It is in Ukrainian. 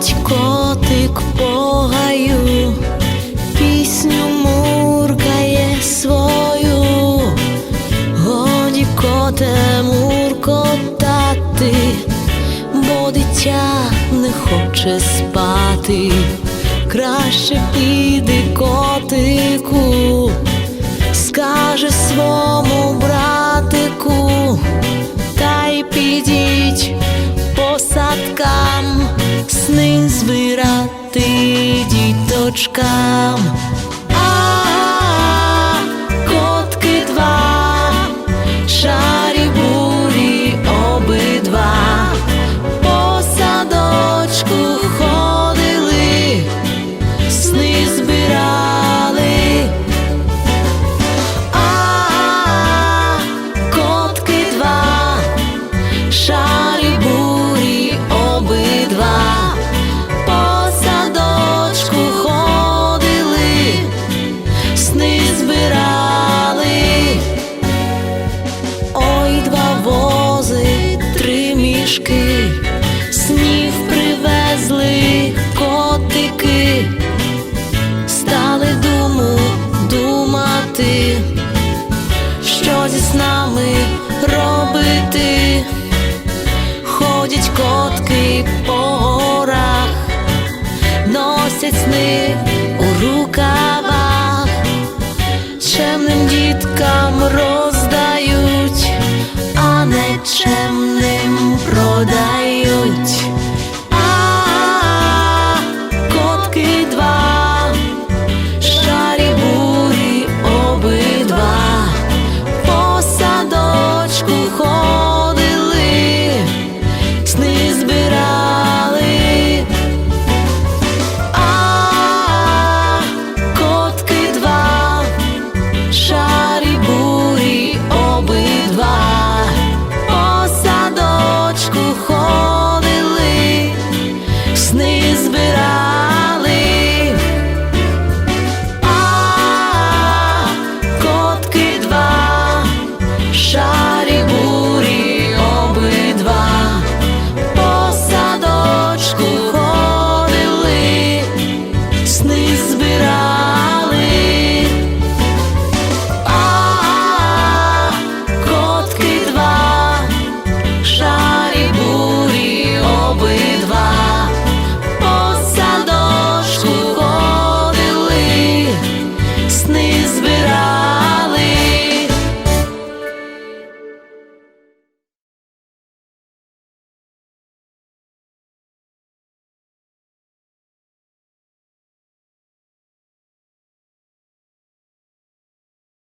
Ходить котик по гаю, пісню муркає свою, годі коте муркотати, бо дитя не хоче спати, краще піди котику, скаже своєму братику. діточкам. сни по горах, носять сни у рукавах, чемним діткам роздають, а не чемним продають.